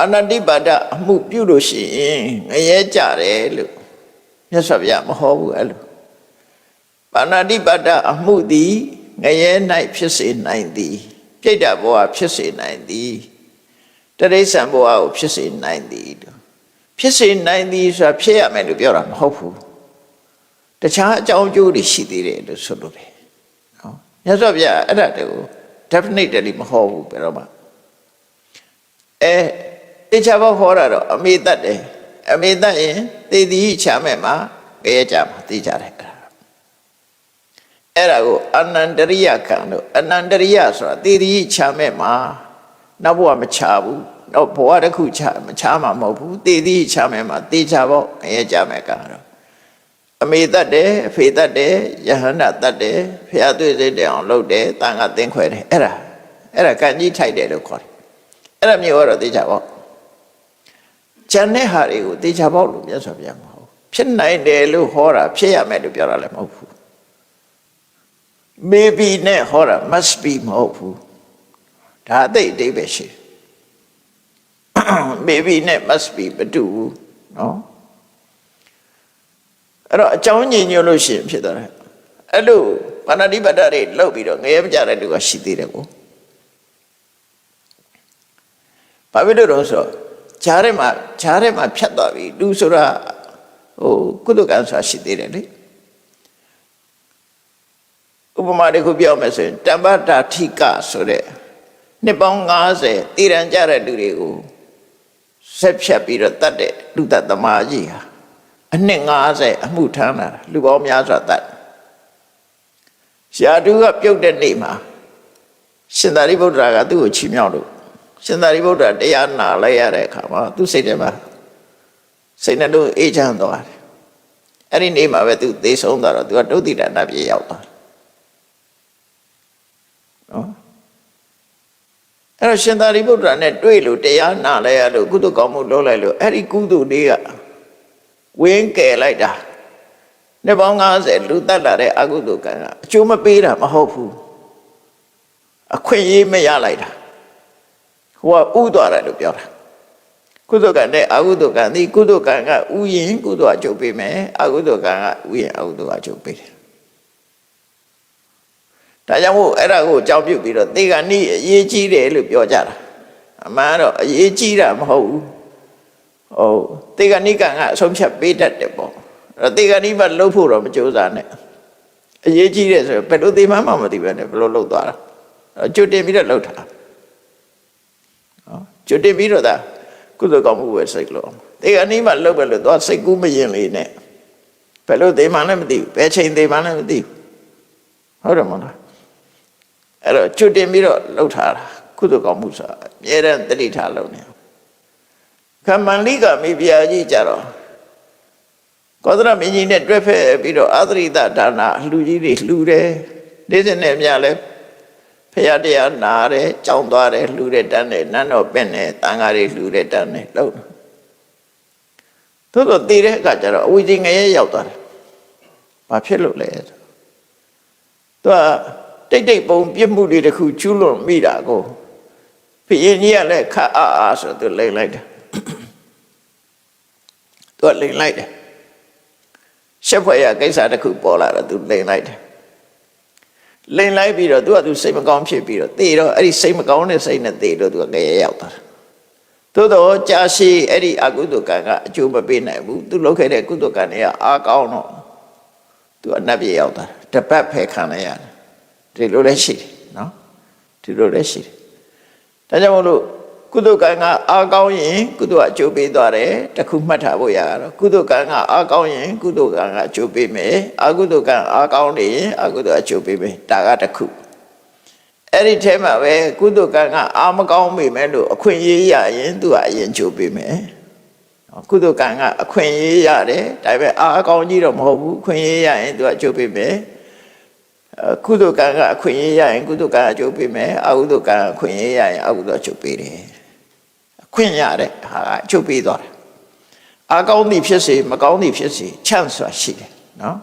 ပါဏာတိပါဒအမှုပြုလို့ရှိရင်ငရဲကြတယ်လို့မြတ်စွာဘုရားမဟောဘူးအဲ့လိုပါဏာတိပါဒအမှုသည်ငရဲ၌ဖြစ်စေနိုင်သည်ပြိတ္တဘောဟာဖြစ်စေနိုင်သည်တရိစ္ဆာန်ဘောဟာကိုဖြစ်စေနိုင်သည်လို့ဖြစ်စေနိုင်သည်ဆိုတာဖြစ်ရမယ်လို့ပြောတာမဟုတ်ဘူးတခြားအကြောင်းအကျိုးတွေရှိသေးတယ်လို့ဆိုလိုတယ်နော်မြတ်စွာဘုရားအဲ့ဒါတည်းကို definitely မဟောဘူးဘယ်တော့မှအဲ တေချာဘောဟောတာတော့အမေတတ်တယ်အမေတတ်ရင်သေသည်ချမဲ့မှာကြရကြမှာသိကြတယ်အဲ့ဒါအဲ့ဒါကိုအနန္တရိယကံလို့အနန္တရိယဆိုတာသေသည်ချမဲ့မှာနောက်ဘဝမချဘူးနောက်ဘဝတစ်ခုချမချမှာမဟုတ်ဘူးသေသည်ချမဲ့မှာသေချာဘောကြရကြမဲ့ကံတော့အမေတတ်တယ်အဖေတတ်တယ်ယဟန္တာတတ်တယ်ဖះသွေးစိတ်တယ်အောင်လုပ်တယ်တန်ခါသင်ခွဲတယ်အဲ့ဒါအဲ့ဒါကံကြီးထိုက်တယ်လို့ခေါ်တယ်အဲ့ဒါမျိုးကတော့သိကြပါ ကျန်တဲ့ဟာတွေကိုသိကြပါလို့မြတ်စွာဘုရားမဟုတ်ဖြစ်နိုင်တယ်လို့ဟောတာဖြစ်ရမယ်လို့ပြောတာလည်းမဟုတ်ဘူး maybe နဲ့ဟောတာ must be မဟုတ်ဘူးဒါအသိအတိတ်ပဲရှိ maybe နဲ့ must be မတူဘူးเนาะအဲ့တော့အကြောင်းညင်ညွတ်လို့ရှိရင်ဖြစ်သွားတယ်အဲ့လိုပါဏာတိပတ္တတွေလောက်ပြီးတော့ငရဲမကြတဲ့လူကရှိသေးတယ်ကိုဘာဖြစ်လို့တော့ဆိုတော့ ဈားထဲမှာဈားထဲမှာဖြတ်သွားပြီလူဆိုတာဟိုကုသကံဆိုတာရှိသေးတယ်လေဥပမာတစ်ခုပြောမယ်ဆိုရင်တမ္ပတာထိကဆိုတဲ့နှစ်ပေါင်း90တည်ရန်ကြတဲ့လူတွေကိုဆက်ဖြတ်ပြီးတော့တတ်တဲ့လူတတ်သမားကြီးဟာအနှစ်90အမှုထမ်းလာတာလူပေါင်းများစွာတတ်ရှားတူကပြုတ်တဲ့နေ့မှာရှင်သာရိပုတ္တရာကသူ့ကိုချီးမြှောက်လို့ ရှင်သာရိပုတ္တရာတရားနာလိုက်ရတဲ့အခါမှာသူ့စိတ်ထဲမှာစိတ်နဲ့လို့အေးချမ်းသွားတယ်အဲ့ဒီနေ့မှာပဲသူသေဆုံးသွားတော့သူကဒုတိယနာပြေရောက်သွားနော်အဲ့တော့ရှင်သာရိပုတ္တရာနဲ့တွေ့လို့တရားနာလိုက်ရလို့ကုသကောင်းမှုလုပ်လိုက်လို့အဲ့ဒီကုသလေးကဝင်းကယ်လိုက်တာနှစ်ပေါင်း90လူတက်လာတဲ့အကုသိုလ်ကံကအကျိုးမပေးတာမဟုတ်ဘူးအခွင့်အရေးမရလိုက်တာ ဟိုကဥသွားတယ်လို့ပြောတာကုသိုလ်ကံနဲ့အကုသိုလ်ကံဒီကုသိုလ်ကံကဥယင်ကုသိုလ်အကျိုးပေးမယ်အကုသိုလ်ကံကဥယင်အကုသိုလ်အကျိုးပေးတယ်ဒါကြောင့်မို့အဲ့ဒါကိုအကြောင်းပြုပြီးတော့သေကဏိအရေးကြီးတယ်လို့ပြောကြတာအမှန်တော့အရေးကြီးတာမဟုတ်ဘူးဟုတ်သေကဏိကံကအဆုံးဖြတ်ပေးတတ်တယ်ပေါ့အဲ့တော့သေကဏိဘလှုပ်ဖို့တော့မကြိုးစားနဲ့အရေးကြီးတယ်ဆိုရင်ဘယ်လိုသေမှန်းမှမသိပဲနဲ့ဘယ်လိုလှုပ်သွားတာအဲ့ကျွတ်တင်ပြီးတော့လှုပ်တာနော် ကျွတ်တင်ပြီးတော့ဒါကုသိုလ်ကောင်းမှုပဲစိတ်လို့သေကဏိမှလှုပ်ပဲလို့သွားစိတ်ကူးမရင်လေးနဲ့ဘယ်လိုသေမှန်းလည်းမသိဘူးဘယ်ချိန်သေမှန်းလည်းမသိဘူးဟုတ်တယ်မဟုတ်လားအဲ့တော့ကျွတ်တင်ပြီးတော့လှုပ်ထားတာကုသိုလ်ကောင်းမှုဆိုတာအမြဲတမ်းတတိထားလုပ်နေခမန္လိကမိဖုရားကြီးကြတော့ကောသရမင်းကြီးနဲ့တွဲဖက်ပြီးတော့အာသရိတဒါနာလှူကြီးတွေလှူတယ်နေ့စဉ်နဲ့မြလဲ ဖရာတရားနာတယ်ကြောင်းသွားတယ်လှူတယ်တန်းတယ်နန်းတော်ပင့်တယ်တန်ဃာတွေလှူတယ်တန်းတယ်လှုပ်သို့တော့တည်တဲ့အခါကျတော့အဝိဇ္ဇငရဲရောက်သွားတယ်ဘာဖြစ်လို့လဲဆိုသူကတိတ်တိတ်ပုံပြစ်မှုတွေတခုကျူးလွန်မိတာကိုဖရင်ကြီးကလည်းခတ်အားအားဆိုသူလိမ့်လိုက်တယ်သူကလိမ့်လိုက်တယ်ရှက်ဖွယ်ရကိစ္စတစ်ခုပေါ်လာတော့သူလိမ့်လိုက်တယ် လိမ့်လိုက်ပြီးတော့သူကသူစိတ်မကောင်းဖြစ်ပြီးတော့တေတော့အဲ့ဒီစိတ်မကောင်းတဲ့စိတ်နဲ့တေတော့သူကငရဲရောက်သွားတယ်သို့တော့ကြာရှည်အဲ့ဒီအကုသိုလ်ကံကအကျိုးမပေးနိုင်ဘူးသူလုပ်ခဲ့တဲ့ကုသိုလ်ကံတွေကအားကောင်းတော့သူအနတ်ပြေရောက်သွားတယ်တပတ်ဖယ်ခံလိုက်ရတယ်ဒီလိုလည်းရှိတယ်နော်ဒီလိုလည်းရှိတယ်ဒါကြောင့်မို့လို့ ကုသိုလ်ကံကအားကောင်းရင်ကုသိုလ်အကျိုးပေးသွားတယ်တခုမှတ်ထားဖို့ရတာကုသိုလ်ကံကအားကောင်းရင်ကုသိုလ်ကံကအကျိုးပေးမယ်အကုသိုလ်ကံအားကောင်းနေရင်အကုသိုလ်အကျိုးပေးမယ်ဒါကတခုအဲ့ဒီထဲမှာပဲကုသိုလ်ကံကအားမကောင်းမိမယ်လို့အခွင့်အရေးရရင်သူကအရင်ကျိုးပေးမယ်ကုသိုလ်ကံကအခွင့်အရေးရတယ်ဒါပေမဲ့အားကောင်းကြီးတော့မဟုတ်ဘူးအခွင့်အရေးရရင်သူကအကျိုးပေးမယ်ကုသိုလ်ကံကအခွင့်အရေးရရင်ကုသိုလ်ကံအကျိုးပေးမယ်အကုသိုလ်ကံအခွင့်အရေးရရင်အကုသိုလ်အကျိုးပေးတယ်အ ခွင့်ရတဲ့ဟာကအကျိုးပေးသွားတယ်အကောင်းသည်ဖြစ်စေမကောင်းသည်ဖြစ်စေချမ်းစွာရှိတယ်နော်